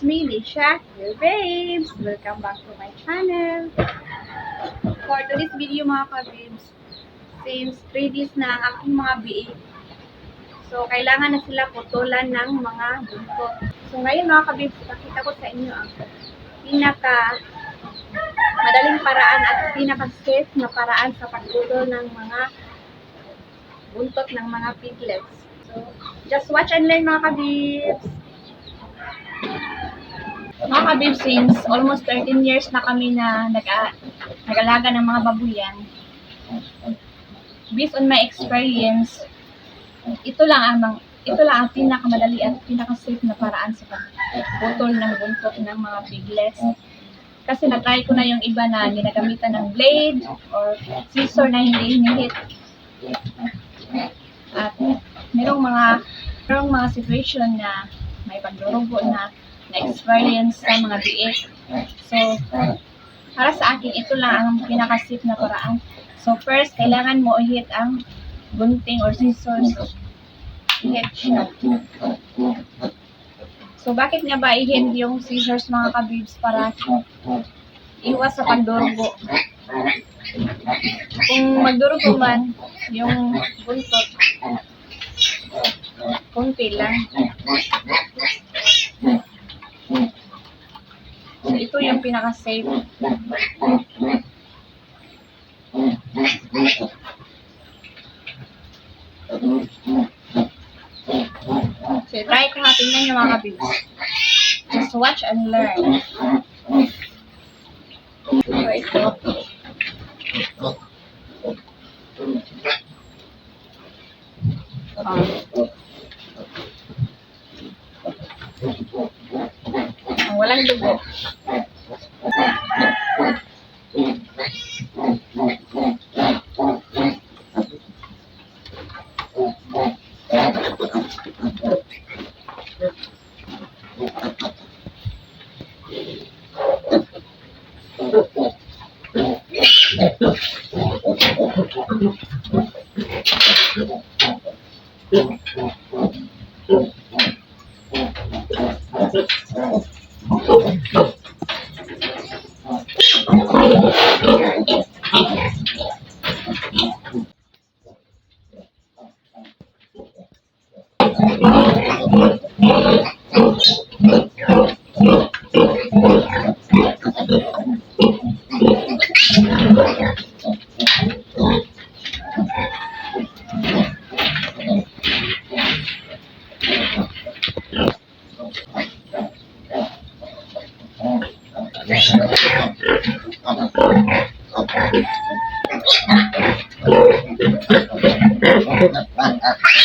Rebecca, your babes! Welcome back to my channel. For today's video mga ka-babes, since 3 days na ang aking mga BA, so kailangan na sila putulan ng mga buntot. So ngayon mga ka-babes, ipakita ko sa inyo ang pinaka madaling paraan at pinaka-safe na paraan sa pagtutol ng mga buntot ng mga piglets. So, just watch and learn mga kabibs. Mga kabibs, since almost 13 years na kami na nag nag-alaga ng mga babuyan, based on my experience, ito lang ang mga- ito lang ang pinakamadali at pinaka-safe na paraan sa pagputol ng buntot ng mga piglets. Kasi na-try ko na yung iba na ginagamitan ng blade or scissor na hindi hinihit. At merong mga merong mga situation na may pagdurugo na na-experience sa mga biik. So, para sa akin, ito lang ang pinaka-safe na paraan. So, first, kailangan mo i-hit ang gunting or scissors. I-hit siya. So, bakit nga ba i-hit yung scissors mga kabibs para iwas sa pagdurugo? Kung magdurugo man, yung buntot, konti lang. So, ito yung pinaka-safe. So, try ko ha. Tingnan nyo mga kabibs. Just watch and learn. So, ito. Ah. Walang dugo.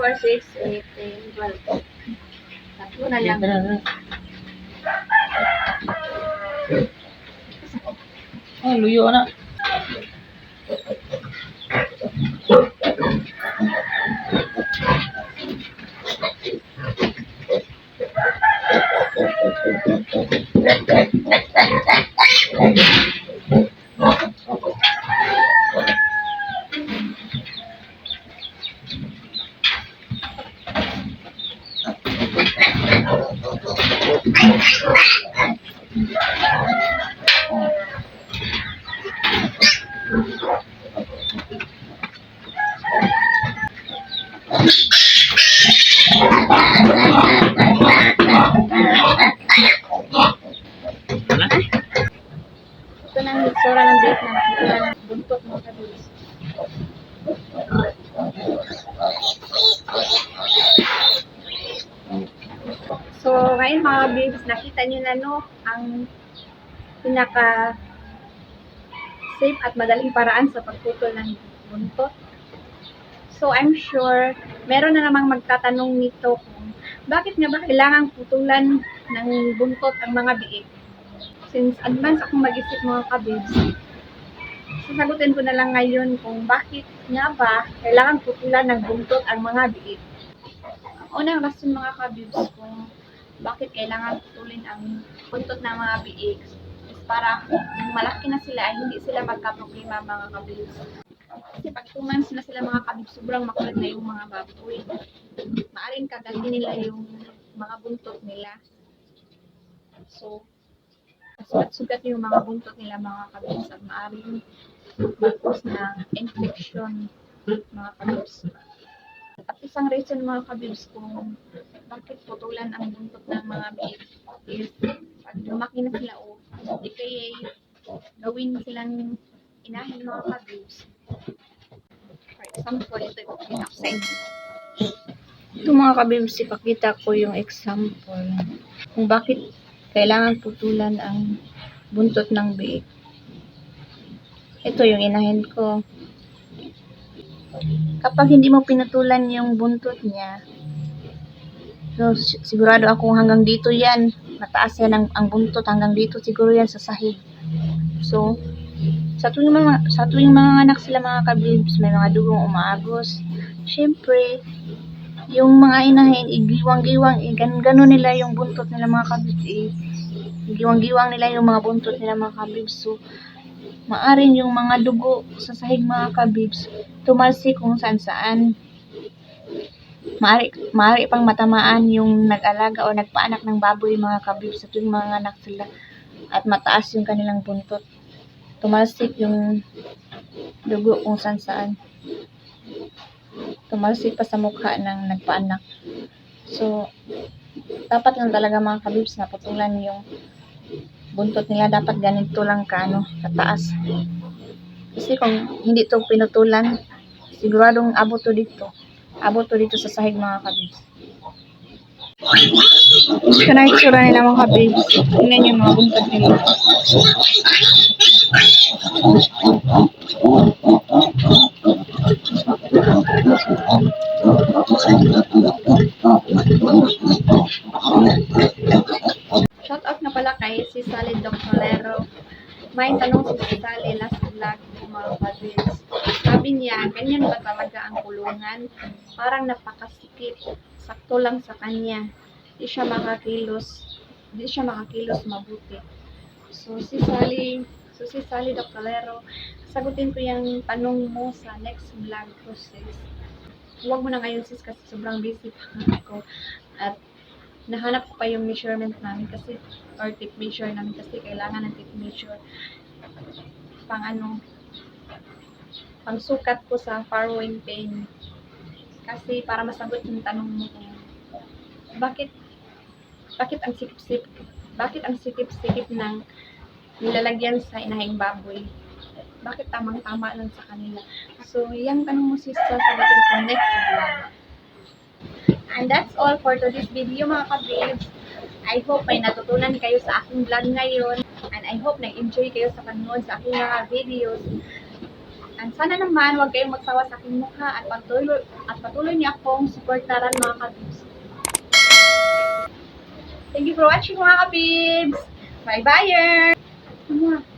4, 6, 8, 10, 12. Tatlo na lang. Oh, luyo na. Thank you. Thank you. Nakita nyo na no, ang pinaka safe at madaling paraan sa pagputol ng buntot. So, I'm sure, meron na namang magtatanong nito kung bakit nga ba kailangang putulan ng buntot ang mga biik. Since advance akong mag-isip mga kabibs, sasagutin ko na lang ngayon kung bakit nga ba kailangang putulan ng buntot ang mga biik. Ang unang rason mga kabibs kung bakit kailangan putulin ang buntot ng mga biik is para kung malaki na sila ay hindi sila magka-problema mga kabibs. Kasi pag 2 months na sila mga kabibs, sobrang makulit na yung mga baboy. Maaring kagati nila yung mga buntot nila. So, sugat-sugat yung mga buntot nila mga kabibs at maaring mag-cause ng infection mga kabibs. At isang reason mga kabibs kung bakit putulan ang buntot ng mga biik is pag lumaki na sila o di kaya gawin silang inahin mga kabibs. For example, ito yung pinaka sa inyo. Ito mga kabibs, ipakita ko yung example kung bakit kailangan putulan ang buntot ng biik. Ito yung inahin ko. Kapag hindi mo pinutulan yung buntot niya, so si- sigurado ako hanggang dito yan. Mataas yan ang, ang buntot hanggang dito siguro yan sa sahig. So, sa tuwing mga sa tuwing mga anak sila mga kabibs, may mga dugong umaagos. Syempre, yung mga inahin, igiwang-giwang, igan nila yung buntot nila mga kabibs. Eh, giwang-giwang nila yung mga buntot nila mga kabibs. So, maaring yung mga dugo sa sahig mga kabibs, tumalsi kung saan saan. Maari, maari pang matamaan yung nag-alaga o nagpaanak ng baboy mga kabibs sa tuwing mga anak sila at mataas yung kanilang buntot. Tumalsik yung dugo kung saan saan. Tumalsik pa sa mukha ng nagpaanak. So, dapat lang talaga mga kabibs na putulan yung buntot nila dapat ganito lang ka ano, kataas. Kasi kung hindi to pinutulan, siguradong abot to dito. Abot to dito sa sahig mga kabibs. Ito na itsura nila mga kabibs. Tingnan yung mga buntot nila. Shout out na pala kay si Sally Doctorero. May tanong si Sally last vlog ko mga kabibs. Sabi niya, ganyan ba talaga ang kulungan? Parang napakasikip. Sakto lang sa kanya. Di siya makakilos. Di siya makakilos mabuti. So si Sally, so si Sally Doctorero, sagutin ko yung tanong mo sa next vlog ko sis. Huwag mo na ngayon sis kasi sobrang busy pa ako. At nahanap ko pa yung measurement namin kasi or tape measure namin kasi kailangan ng tape measure. Pang ano pang sukat ko sa farrowing pain kasi para masagot yung tanong mo kung bakit bakit ang sikip-sikip bakit ang sikip-sikip ng nilalagyan sa inahing baboy? Bakit tamang-tama lang sa kanila? So yung tanong mo sis sasagutin ko next vlog And that's all for today's video mga kabibs. I hope may natutunan kayo sa aking vlog ngayon. And I hope nag-enjoy kayo sa panonood sa aking mga videos. And sana naman huwag kayong magsawa sa aking mukha at patuloy, at patuloy niyo akong supportaran mga kabibs. Thank you for watching mga kabibs. Bye-bye!